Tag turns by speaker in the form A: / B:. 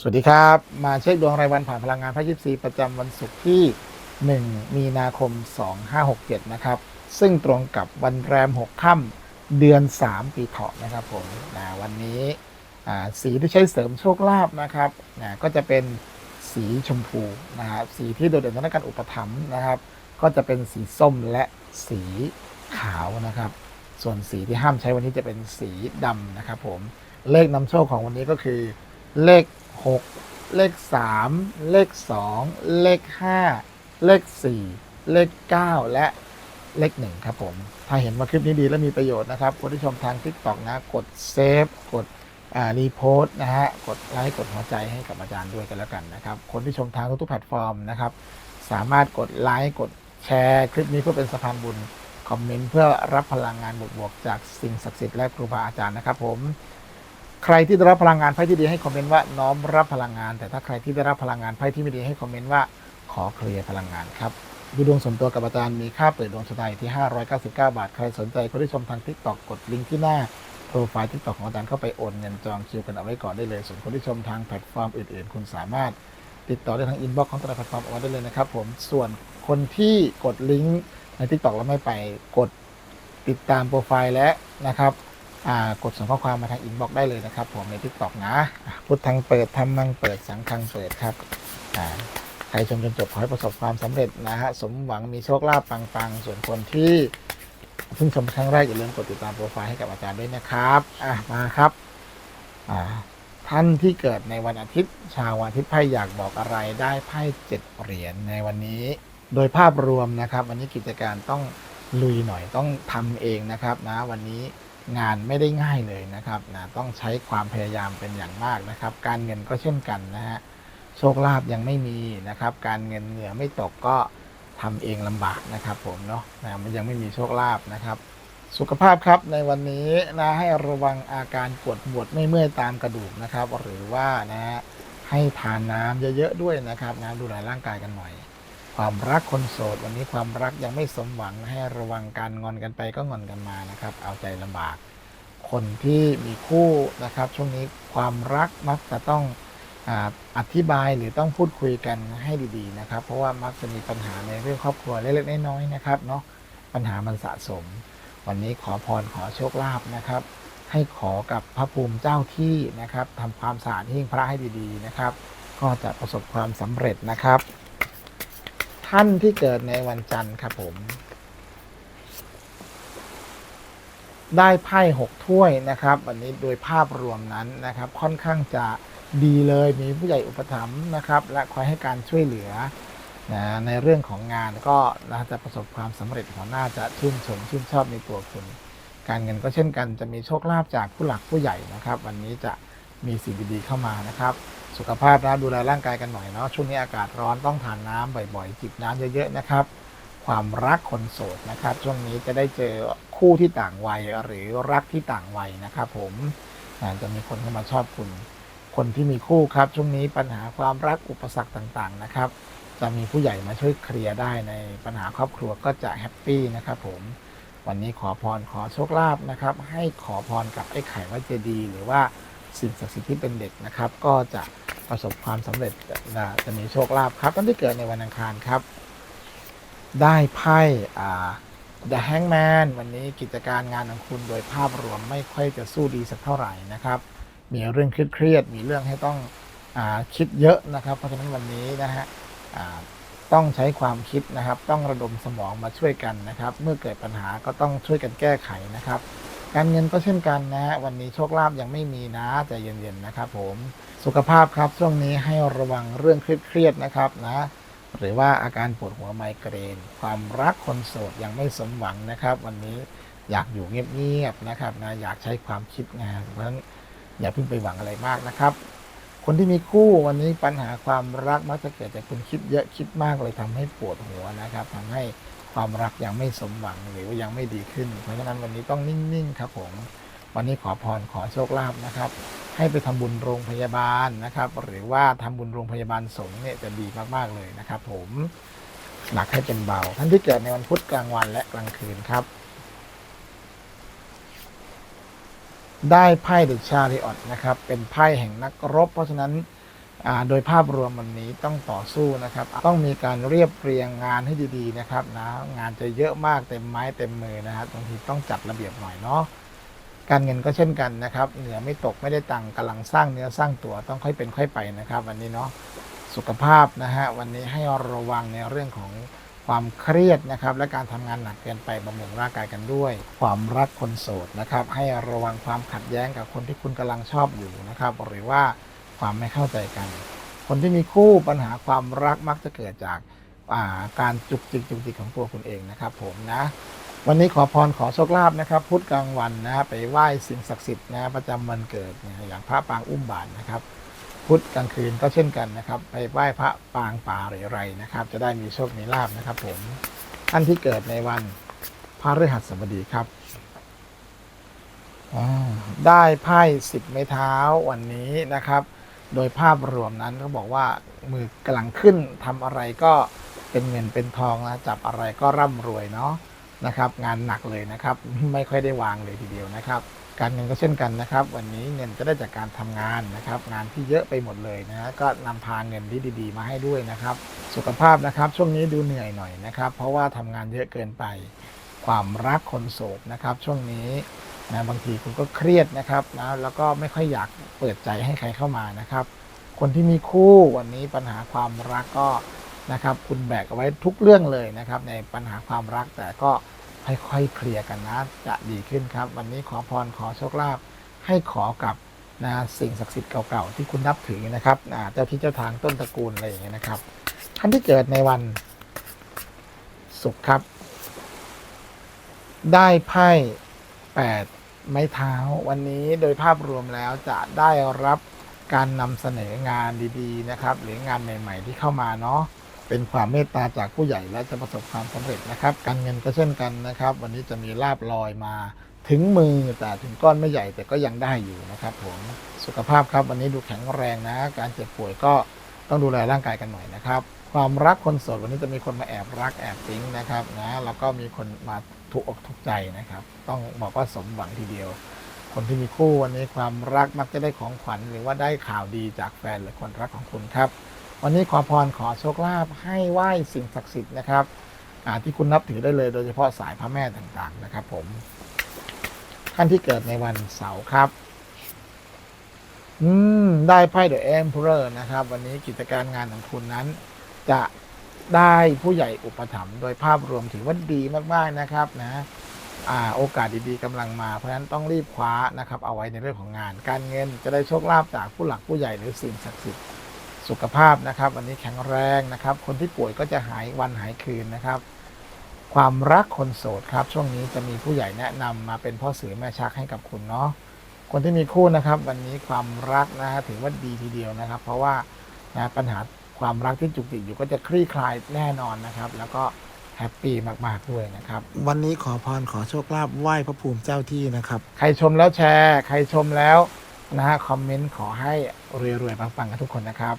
A: สวัสดีครับ มาเช็คดวงรายวันผ่านพลังงานพระยิปซีประจำวันศุกร์ที่ 1 มีนาคม 2567 นะครับ ซึ่งตรงกับวันแรม 6 ค่ำเดือน 3 ปีเถาะนะครับผมนะวันนี้สีที่ใช้เสริมโชคลาภนะครับนะก็จะเป็นสีชมพูนะครับสีที่โดดเด่นทางด้านการอุปถัมภ์นะครับ ก็จะเป็นสีส้มและสีขาวนะครับ ส่วนสีที่ห้ามใช้วันนี้จะเป็นสีดำนะครับผมเลขนำโชคของวันนี้ก็คือ เลข 6 เลข 3 เลข 2 เลข 5 เลข 4 เลข 9 และเลข 1 ครับผม ถ้าเห็นว่าคลิปนี้ดีและมีประโยชน์นะครับคนที่ชมทาง TikTok นะ กดเซฟกดรีโพสต์นะฮะ กดไลค์กดหัวใจให้กับอาจารย์ด้วยกันแล้วกันนะครับ คนที่ชมทางทุกๆแพลตฟอร์มนะครับ สามารถกดไลค์กดแชร์คลิปนี้เพื่อเป็นสะพานบุญ คอมเมนต์เพื่อรับพลังงานบวกๆจากสิ่งศักดิ์สิทธิ์และครูบาอาจารย์นะครับผม ใครที่ได้รับพลังงานไพ่ที่ดีให้คอมเมนต์ว่าน้อมรับพลังงาน แต่ถ้าใครที่ได้รับพลังงานไพ่ที่ไม่ดีให้คอมเมนต์ว่าขอเคลียร์พลังงานครับดูดวงส่วนตัวกับอาจารย์มีค่าเปิดดวงชะตาที่ 599 บาท ใครสนใจคนที่ชมทางทิกตอกกดลิงก์ที่หน้าโปรไฟล์ทิกตอกของอาจารย์เข้าไปโอนเงินจองคิวกันเอาไว้ก่อนได้เลย ส่วนคนที่ชมทางแพลตฟอร์มอื่นๆ คุณสามารถติดต่อได้ทางอินบ็อกซ์ของแต่ละแพลตฟอร์มเอาไว้ได้เลยนะครับผมส่วนคนที่กดลิงก์ในทิกตอกแล้วไม่ไปกดติดตามโปรไฟล์และนะครับ กดส่งข้อความมาทางอินบ็อกซ์ได้เลยนะครับ ผมในทิกตอกนะพุทธังเปิดทำมังเปิดสังคังเปิดครับใครชมจนจบขอให้ประสบความสำเร็จนะฮะสมหวังมีโชคลาภปังๆ ส่วนคนที่เพิ่งชมครั้งแรกอย่าลืมกดติดตามโปรไฟล์ให้กับอาจารย์ด้วยนะครับอะมาครับอ่าท่านที่เกิดในวันอาทิตย์ ชาววันอาทิตย์ไพ่อยากบอกอะไรได้ไพ่เจ็ดเหรียญในวันนี้ โดยภาพรวมนะครับ วันนี้กิจการต้องลุยหน่อยต้องทำเองนะครับนะวันนี้ งานไม่ได้ง่ายเลยนะครับนะต้องใช้ความพยายามเป็นอย่างมากนะครับ การเงินก็เช่นกันนะฮะโชคลาภยังไม่มีนะครับ การเงินเหงื่อไม่ตกก็ทำเองลำบากนะครับ ผมเนาะนะมันยังไม่มีโชคลาภนะครับ สุขภาพครับในวันนี้นะให้ระวังอาการปวดปวดไม่เมื่อยตามกระดูกนะครับ หรือว่านะฮะให้ทานน้ำเยอะๆด้วยนะครับนะดูแลร่างกายกันหน่อย ความรักคนโสด วันนี้ความรักยังไม่สมหวังให้ระวังการงอนกันไปก็งอนกันมานะครับ เอาใจลำบาก คนที่มีคู่นะครับ ช่วงนี้ความรักมักจะต้องออธิบายหรือต้องพูดคุยกันให้ดีๆนะครับ เพราะว่ามักจะมีปัญหาในเรื่องครอบครัวเล็กๆน้อยๆนะครับเนาะปัญหามันสะสม วันนี้ขอพรขอโชคลาภนะครับ ให้ขอกับพระภูมิเจ้าที่นะครับทำความสะอาดหิ้งพระให้ดีๆนะครับ ก็จะประสบความสำเร็จนะครับ ท่านที่เกิดในวันจันทร์ครับผม ได้ไพ่หกถ้วยนะครับวันนี้โดยภาพรวมนั้นนะครับ ค่อนข้างจะดีเลยมีผู้ใหญ่อุปถัมภ์นะครับ และคอยให้การช่วยเหลือนะในเรื่องของงานก็น่าจะประสบความสำเร็จเขาน่าจะชื่นชมชื่นชอบในตัวคุณ การเงินก็เช่นกันจะมีโชคลาภจากผู้หลักผู้ใหญ่นะครับ วันนี้จะ มีสิ่งดีๆเข้ามานะครับ สุขภาพนะดูแลร่างกายกันหน่อยเนาะช่วงนี้อากาศร้อนต้องทานน้ำบ่อยๆจิบน้ำเยอะๆนะครับ ความรักคนโสดนะครับ ช่วงนี้จะได้เจอคู่ที่ต่างวัยหรือรักที่ต่างวัยนะครับ ผมอาจจะมีคนเข้ามาชอบคุณ คนที่มีคู่ครับ ช่วงนี้ปัญหาความรักอุปสรรคต่างๆนะครับ จะมีผู้ใหญ่มาช่วยเคลียร์ได้ในปัญหาครอบครัวก็จะแฮปปี้นะครับ ผมวันนี้ขอพรขอโชคลาภนะครับ ให้ขอพรกับไอ้ไข่วัดเจดีหรือว่า สิ่งศักดิ์สิทธิ์ที่เป็นเด็กนะครับ ก็จะประสบความสำเร็จนะจะมีโชคลาภครับท่านที่เกิดในวันอังคารครับ ได้ไพ่อ่า The Hangman วันนี้กิจการงานของคุณโดยภาพรวมไม่ค่อยจะสู้ดีสักเท่าไหร่นะครับ มีเรื่องเครียดมีเรื่องให้ต้องอคิดเยอะนะครับ เพราะฉะนั้นวันนี้นะฮะต้องใช้ความคิดนะครับ ต้องระดมสมองมาช่วยกันนะครับ เมื่อเกิดปัญหาก็ต้องช่วยกันแก้ไขนะครับ การเงินก็เช่นกันนะฮะวันนี้โชคลาภยังไม่มีนะใจเย็นๆนะครับผมสุขภาพครับช่วงนี้ให้ระวังเรื่องเครียดๆนะครับนะหรือว่าอาการปวดหัวไมเกรน ความรักคนโสดยังไม่สมหวังนะครับ วันนี้อยากอยู่เงียบๆนะครับนะอยากใช้ความคิดงานเพราะฉะนั้นอย่าเพิ่งไปหวังอะไรมากนะครับ คนที่มีคู่วันนี้ปัญหาความรักมักจะเกิดจากคุณคิดเยอะคิดมากเลยทำให้ปวดหัวนะครับทำให้ ความรักยังไม่สมหวังหรือว่ายังไม่ดีขึ้น เพราะฉะนั้นวันนี้ต้องนิ่งๆครับผม วันนี้ขอพรขอโชคลาภนะครับ ให้ไปทำบุญโรงพยาบาลนะครับ หรือว่าทำบุญโรงพยาบาลสงฆ์เนี่ยจะดีมากๆเลยนะครับ ผมหนักให้เป็นเบา ท่านที่เกิดในวันพุธกลางวันและกลางคืนครับ ได้ไพ่เดชาริออตนะครับ เป็นไพ่แห่งนักรบ เพราะฉะนั้น โดยภาพรวมวันนี้ต้องต่อสู้นะครับ ต้องมีการเรียบเรียงงานให้ดีๆนะครับนะงานจะเยอะมากเต็มไม้เต็มมือนะครับบางทีต้องจัดระเบียบหน่อยเนาะการเงินก็เช่นกันนะครับ เหนือไม่ตกไม่ได้ตังค์กำลังสร้างเนื้อสร้างตัวต้องค่อยเป็นค่อยไปนะครับ วันนี้เนาะสุขภาพนะฮะวันนี้ให้ระวังในเรื่องของความเครียดนะครับ และการทำงานหนักเกินไปบำรุงร่างกายกันด้วย ความรักคนโสดนะครับ ให้ระวังความขัดแย้งกับคนที่คุณกำลังชอบอยู่นะครับหรือว่า ความไม่เข้าใจกัน คนที่มีคู่ปัญหาความรักมักจะเกิดจากาการจุกจิกจุกจิกของตัวคุณเองนะครับ ผมนะ วันนี้ขอพรขอโชคลาภนะครับ พุธกลางวันนะไปไหว้สิ่งศักดิ์สิทธิ์นะประจำวันเกิดอย่างพระปางอุ้มบาทนะครับ พุธกลางคืนก็เช่นกันนะครับ ไปไหว้พระปางป่าหรือไรนะครับ จะได้มีโชคมีลาภนะครับ ผมท่านที่เกิดในวันพระฤหัสบดีครับได้ไพ่สิบไม้เท้าวันนี้นะครับ โดยภาพรวมนั้นเขาบอกว่ามือกำลังขึ้นทำอะไรก็เป็นเงินเป็นทองนะจับอะไรก็ร่ำรวยเนาะนะครับ งานหนักเลยนะครับ ไม่ค่อยได้วางเลยทีเดียวนะครับ การเงินก็เช่นกันนะครับ วันนี้เงินจะได้จากการทำงานนะครับ งานที่เยอะไปหมดเลยนะก็นำพาเงินที่ดี ๆ มาให้ด้วยนะครับ สุขภาพนะครับ ช่วงนี้ดูเหนื่อยหน่อยนะครับ เพราะว่าทำงานเยอะเกินไป ความรักคนโสดนะครับ ช่วงนี้ นะบางทีคุณก็เครียดนะครับนะแล้วก็ไม่ค่อยอยากเปิดใจให้ใครเข้ามานะครับ คนที่มีคู่วันนี้ปัญหาความรักก็นะครับ คุณแบกเอาไว้ทุกเรื่องเลยนะครับ ในปัญหาความรักแต่ก็ค่อยๆเคลียร์กันนะจะดีขึ้นครับ วันนี้ขอพรขอโชคลาภให้ขอกับนะสิ่งศักดิ์สิทธิ์เก่าๆที่คุณนับถือนะครับเจ้าที่เจ้าทางต้นตระกูลอะไรอย่างเงี้ยนะครับ ท่านที่เกิดในวันศุกร์ครับ ได้ไพ่ แปดไม้เท้า วันนี้โดยภาพรวมแล้วจะได้รับการนำเสนองานดีๆนะครับ หรืองานใหม่ ๆ ที่เข้ามาเนาะเป็นความเมตตาจากผู้ใหญ่และจะประสบความสำเร็จนะครับ การเงินก็เช่นกันนะครับ วันนี้จะมีลาบลอยมาถึงมือแต่ถึงก้อนไม่ใหญ่แต่ก็ยังได้อยู่นะครับผมสุขภาพครับวันนี้ดูแข็งแรงนะ การเจ็บป่วยก็ต้องดูแลร่างกายกันหน่อยนะครับ ความรักคนโสดวันนี้จะมีคนมาแอบรักแอบปิ๊งนะครับนะแล้วก็มีคนมาถูกอกถูกใจนะครับ ต้องบอกว่าสมหวังทีเดียว คนที่มีคู่วันนี้ความรักมักจะได้ของขวัญหรือว่าได้ข่าวดีจากแฟนหรือคนรักของคุณครับ วันนี้ขอพรขอโชคลาภให้ไหว้สิ่งศักดิ์สิทธิ์นะครับที่คุณนับถือได้เลยโดยเฉพาะสายพระแม่ต่างๆนะครับ ผมท่านที่เกิดในวันเสาร์ครับ อืม ได้ไพ่เดอะเอ็มพ r นะครับ วันนี้กิจการงานของคุณนั้น จะได้ผู้ใหญ่อุปถัมภ์โดยภาพรวมถือว่าดีมากๆนะครับนะอ่าโอกาสดีๆกำลังมาเพราะฉะนั้นต้องรีบคว้านะครับ เอาไว้ในเรื่องของงาน การเงินจะได้โชคลาภจากผู้หลักผู้ใหญ่หรือสิ่งศักดิ์สิทธิ์สุขภาพนะครับ วันนี้แข็งแรงนะครับ คนที่ป่วยก็จะหายวันหายคืนนะครับ ความรักคนโสดครับ ช่วงนี้จะมีผู้ใหญ่แนะนำมาเป็นพ่อสื่อแม่ชักให้กับคุณเนาะคนที่มีคู่นะครับ วันนี้ความรักนะฮะถือว่าดีทีเดียวนะครับ เพราะว่านะปัญหา ความรักที่จุกจิกอยู่ก็จะคลี่คลายแน่นอนนะครับ แล้วก็แฮปปี้มาก ๆ ด้วยนะครับ วันนี้ขอพรขอโชคลาภไหว้พระภูมิเจ้าที่นะครับ ใครชมแล้วแชร์ ใครชมแล้วนะฮะคอมเมนต์ขอให้รวยๆปังๆกันทุกคนนะครับ